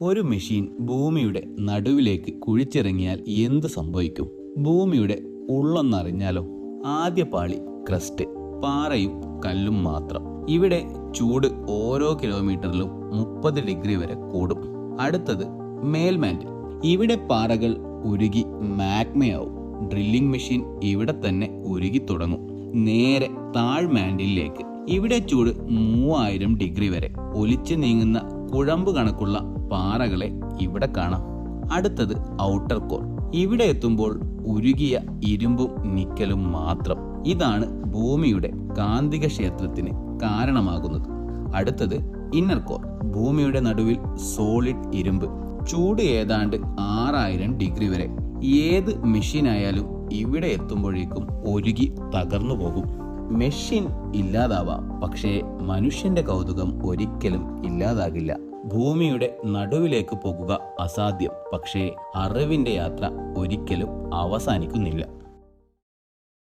ഒരു മെഷീൻ ഭൂമിയുടെ നടുവിലേക്ക് കുഴിച്ചിറങ്ങിയാൽ എന്ത് സംഭവിക്കും? ഭൂമിയുടെ ഉള്ളൊന്നറിഞ്ഞാലോ? ആദ്യ പാളി ക്രസ്റ്റ് പാറയും കല്ലും മാത്രം. ഇവിടെ ചൂട് ഓരോ കിലോമീറ്ററിലും മുപ്പത് ഡിഗ്രി വരെ കൂടും. അടുത്തത് മേൽമാൻഡ്. ഇവിടെ പാറകൾ ഉരുകി മാഗ്മയാവും. ഡ്രില്ലിംഗ് മെഷീൻ ഇവിടെ തന്നെ ഉരുകി തുടങ്ങും. നേരെ താഴ്മാൻഡിലേക്ക്. ഇവിടെ ചൂട് മൂവായിരം ഡിഗ്രി വരെ. ഒലിച്ചു നീങ്ങുന്ന കുഴമ്പ് കണക്കുള്ള പാറകളെ ഇവിടെ കാണാം. അടുത്തത് ഔട്ടർ കോർ. ഇവിടെ എത്തുമ്പോൾ ഉരുകിയ ഇരുമ്പും നിക്കലും മാത്രം. ഇതാണ് ഭൂമിയുടെ കാന്തിക ക്ഷേത്രത്തിന് കാരണമാകുന്നത്. അടുത്തത് ഇന്നർ കോർ. ഭൂമിയുടെ നടുവിൽ സോളിഡ് ഇരുമ്പ്. ചൂട് ഏതാണ്ട് ആറായിരം ഡിഗ്രി വരെ. ഏത് മെഷീനായാലും ഇവിടെ എത്തുമ്പോഴേക്കും ഒരുകി തകർന്നു പോകും. മെഷീൻ ഇല്ലാതാവാം. പക്ഷേ മനുഷ്യന്റെ കൗതുകം ഒരിക്കലും ഇല്ലാതാകില്ല. ഭൂമിയുടെ നടുവിലേക്ക് പോകുക അസാധ്യം. പക്ഷേ അറിവിന്റെ യാത്ര ഒരിക്കലും അവസാനിക്കുന്നില്ല.